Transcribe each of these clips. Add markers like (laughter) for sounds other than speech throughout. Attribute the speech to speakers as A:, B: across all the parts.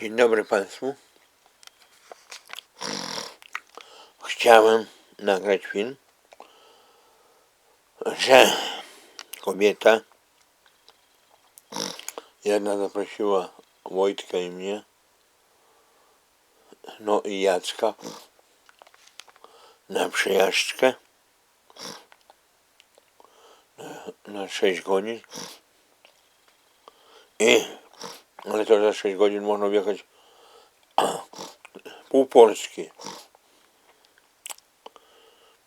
A: Dzień dobry Państwu. Chciałem nagrać film, że kobieta jedna zaprosiła Wojtka i mnie, no i Jacka na przejażdżkę na, na 6 godzin i ale to za 6 godzin można wjechać (clears throat) pół Polski.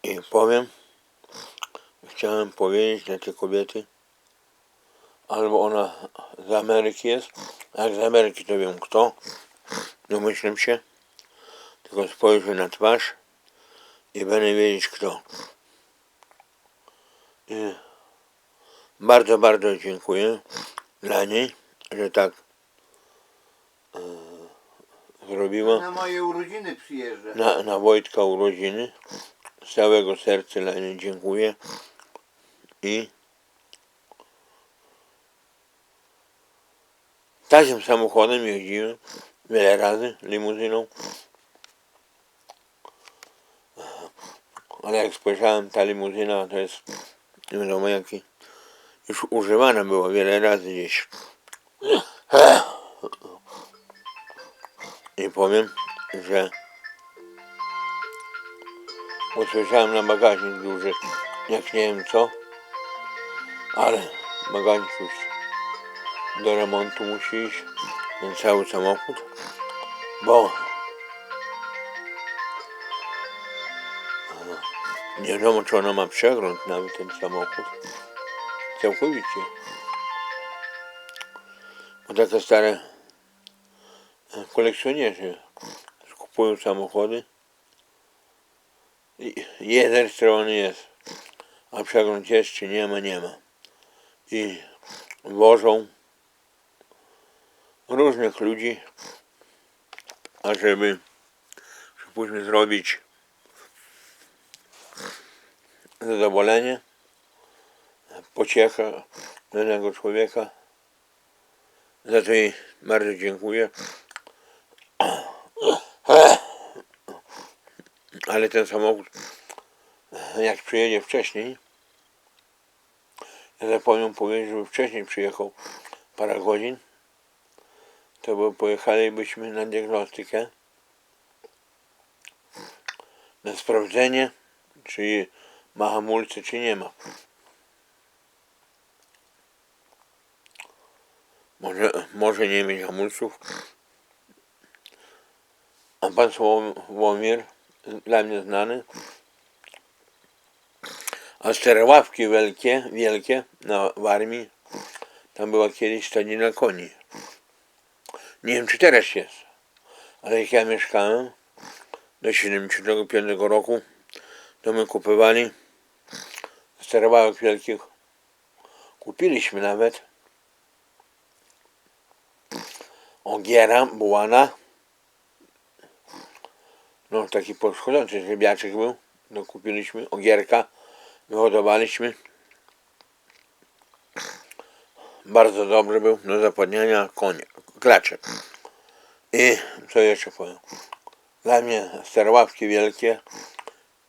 A: I powiem, chciałem powiedzieć dla tej kobiety, albo ona z Ameryki jest, jak z Ameryki to wiem kto, domyślam się, tylko spojrzę na twarz i będę wiedzieć kto. I bardzo, bardzo dziękuję dla niej, że tak zrobiła.
B: Na moje urodziny przyjeżdża.
A: Na, na Wojtka urodziny. Z całego serca dla niej dziękuję. I takim samochodem jeździłem wiele razy, limuzyną. Ale jak spojrzałem, ta limuzyna to jest nie wiadomo jaki. Już używana była wiele razy gdzieś. I powiem, że usłyszałem na bagażnik duży, jak nie wiem co, ale bagażnik już do remontu musi iść, ten cały samochód, bo e, nie wiadomo czy ona ma przegląd nawet ten samochód, całkowicie. Bo takie stare kolekcjonerzy kupują samochody jeden strony jest, a przegląd jest czy nie ma, nie ma. I wożą różnych ludzi, ażeby przypuśćmy zrobić zadowolenie, pociecha danego człowieka. Za to jej bardzo dziękuję. Ale ten samochód, jak przyjedzie wcześniej, ja zapomniał powiedzieć, żeby wcześniej przyjechał parę godzin, to by pojechalibyśmy na diagnostykę, na sprawdzenie, czy ma hamulce, czy nie ma. Może, może nie mieć hamulców. A pan Sławomir, dla mnie znany, a cztery ławki wielkie, wielkie na, w armii, tam była kiedyś stadnina koni. Nie wiem, czy teraz jest, ale jak ja mieszkałem do 75 roku, to my kupowali ławek wielkich. Kupiliśmy nawet ogiera, bułana, no taki poschodzący rybiaczek był, no kupiliśmy ogierka, wyhodowaliśmy. Bardzo dobry był do zapładniania konia, klaczek. I co jeszcze powiem? Dla mnie sterławki wielkie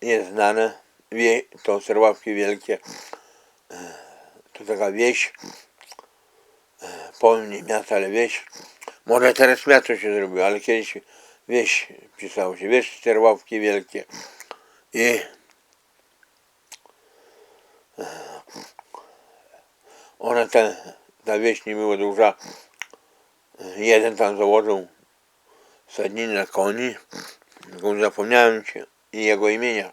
A: jest znane, wie, to sterławki wielkie e, to taka wieś, e, powiem miasto, ale wieś. Może teraz miasto się zrobiło, ale kiedyś wieś pisało się, wieś sterławki wielkie. I ona ta, ta wieś nie była duża. Jeden tam założył na koni, tylko zapomniałem się i jego imienia.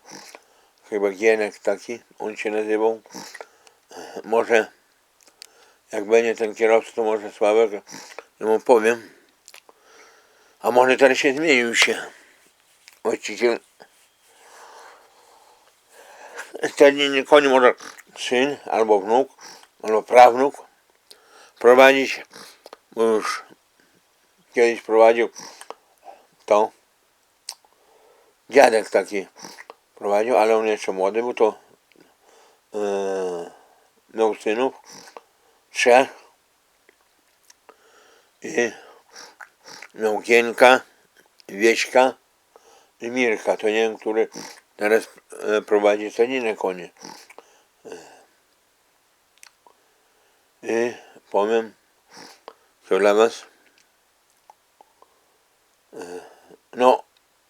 A: Chyba Gienek taki, on się nazywał. Może jak będzie ten kierowca, to może Sławek, ja mu powiem. A może się zmienił się? Właściciel. Stadniny koni może syn albo wnuk, albo prawnuk prowadzić, bo już kiedyś prowadził to. Dziadek taki prowadził, ale on jeszcze młody był, to yy, miał synów, trzech. I miał Gienka, Wieśka i Mirka. To nie wiem, który teraz e, prowadzi caninę konie. I powiem, co dla was. E, No,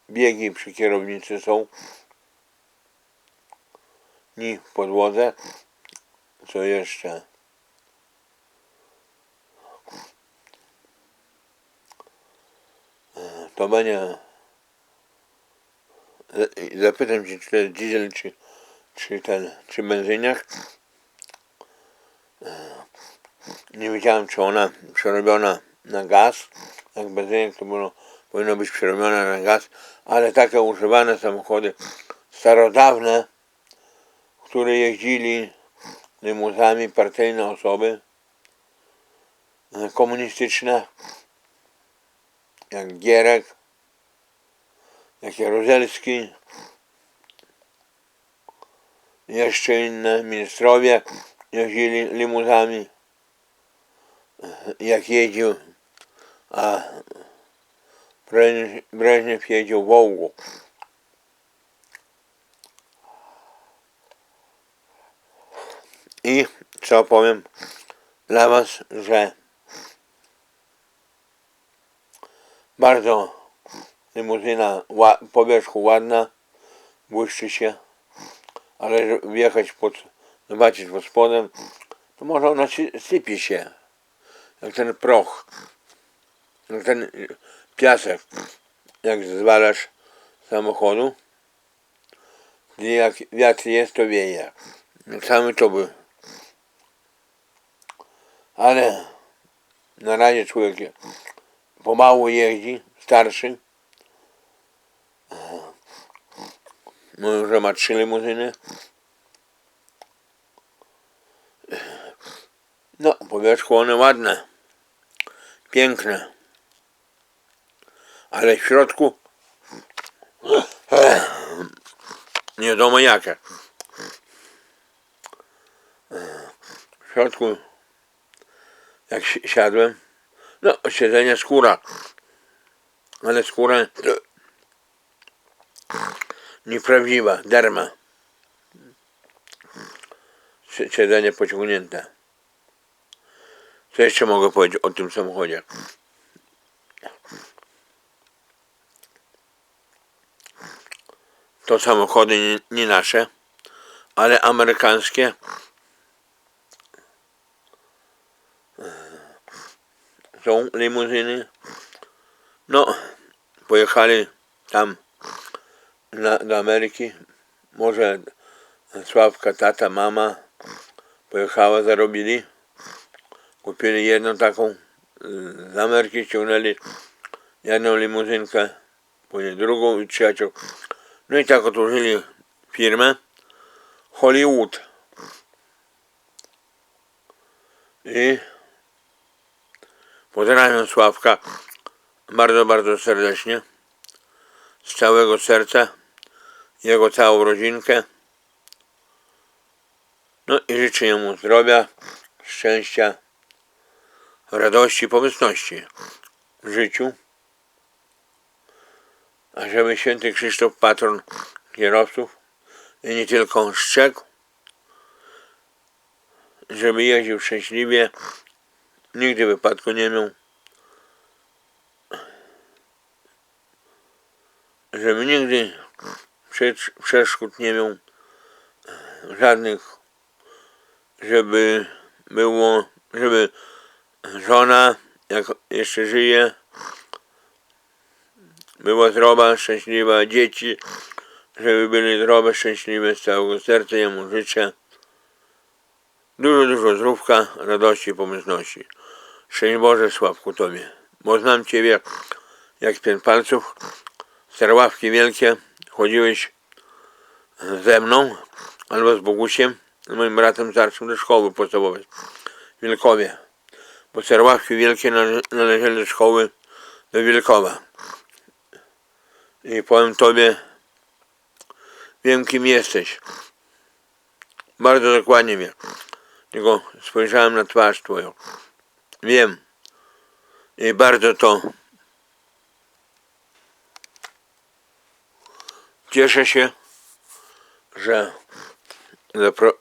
A: biegi przy kierownicy są. Ni w podłodze. Co jeszcze? To. Z- Zapytam cię, czy to jest diesel, czy, czy ten, czy benzyniak. Nie wiedziałem, czy ona przerobiona na gaz. Jak benzyniak to było, powinno być przerobiona na gaz, ale takie używane samochody starodawne, które jeździli limuzami partyjne osoby komunistyczne, jak Gierek, jak Jaruzelski, jeszcze inne ministrowie jeździli limuzami, jak jeździł, a Breżniew jeździł Wołgu. I co powiem dla Was, że bardzo limuzyna ła, po wierzchu ładna, błyszczy się, ale wjechać pod, zobaczyć pod spodem, to może ona sy- sypie się, jak ten proch, jak ten piasek, jak zwalasz samochodu, gdzie jak wiatr jest, to wieje. Samy to by. Ale na razie człowiek pomału jeździ, starszy. Mówią, że ma trzy limuzyny. No, po one ładne, piękne. Ale w środku nie wiadomo jakie. W środku jak si- siadłem, no siedzenie skóra, ale skóra nieprawdziwa, derma. Si- Siedzenie pociągnięte. Co jeszcze mogę powiedzieć o tym samochodzie? To samochody nie nasze, ale amerykańskie. Są limuzyny. No, pojechali tam na, do Ameryki. Może Sławka, tata, mama pojechała, zarobili. Kupili jedną taką y, z Ameryki, ściągnęli jedną limuzynkę, później drugą i trzecią. No i tak otworzyli firmę Hollywood. I pozdrawiam Sławka bardzo, bardzo serdecznie. Z całego serca. Jego całą rodzinkę. No i życzę mu zdrowia, szczęścia, radości, pomyślności w życiu. A żeby święty Krzysztof, patron kierowców i nie tylko szczegł, żeby jeździł szczęśliwie, nigdy wypadku nie miał, żeby nigdy prze- przeszkód nie miał żadnych, żeby było, żeby żona, jak jeszcze żyje, była zdrowa, szczęśliwa, dzieci, żeby byli zdrowe, szczęśliwe z całego serca, jemu życzę. Dużo, dużo zdrówka, radości pomyślności. Szczęść Boże, Sławku Tobie, bo znam Ciebie jak pięć palców, sterławki wielkie, chodziłeś ze mną, albo z Bogusiem, moim bratem starszym do szkoły podstawowej Wilkowie, bo sterławki wielkie nale- należeli do szkoły do Wilkowa. I powiem Tobie, wiem kim jesteś. Bardzo dokładnie wiem. Tylko spojrzałem na twarz Twoją. Wiem. I bardzo to cieszę się, że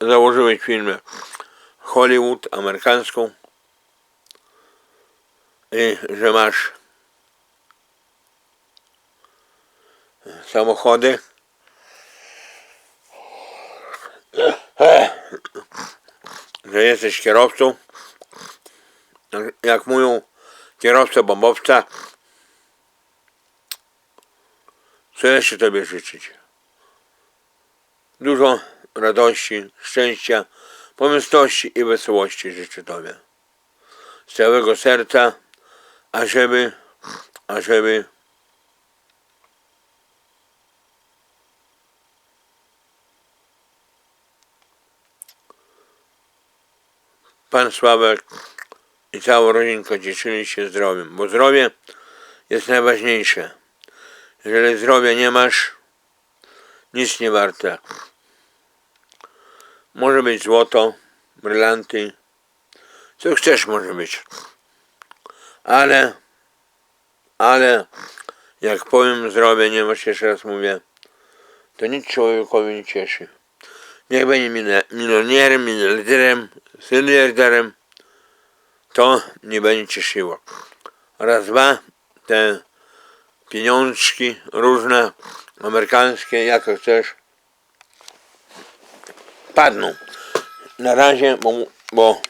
A: założyłeś firmę Hollywood amerykańską i że masz samochody że jesteś kierowcą jak mówią kierowca bombowca. Co jeszcze Tobie życzyć? Dużo radości, szczęścia, pomysłości i wesołości życzę Tobie. Z całego serca, ażeby, ażeby Pan Sławek i cała rodzinka cieszyli się zdrowiem, bo zdrowie jest najważniejsze. Jeżeli zdrowia nie masz, nic nie warte. Może być złoto, brylanty, co chcesz może być. Ale, ale, jak powiem zdrowie nie masz, jeszcze raz mówię, to nic człowiekowi nie cieszy. Niech będzie milionierem, miliarderem, miliarderem, to nie będzie cieszyło. Raz, dwa, te pieniążki różne, amerykańskie, jakie chcesz, padną. Na razie, bo, bo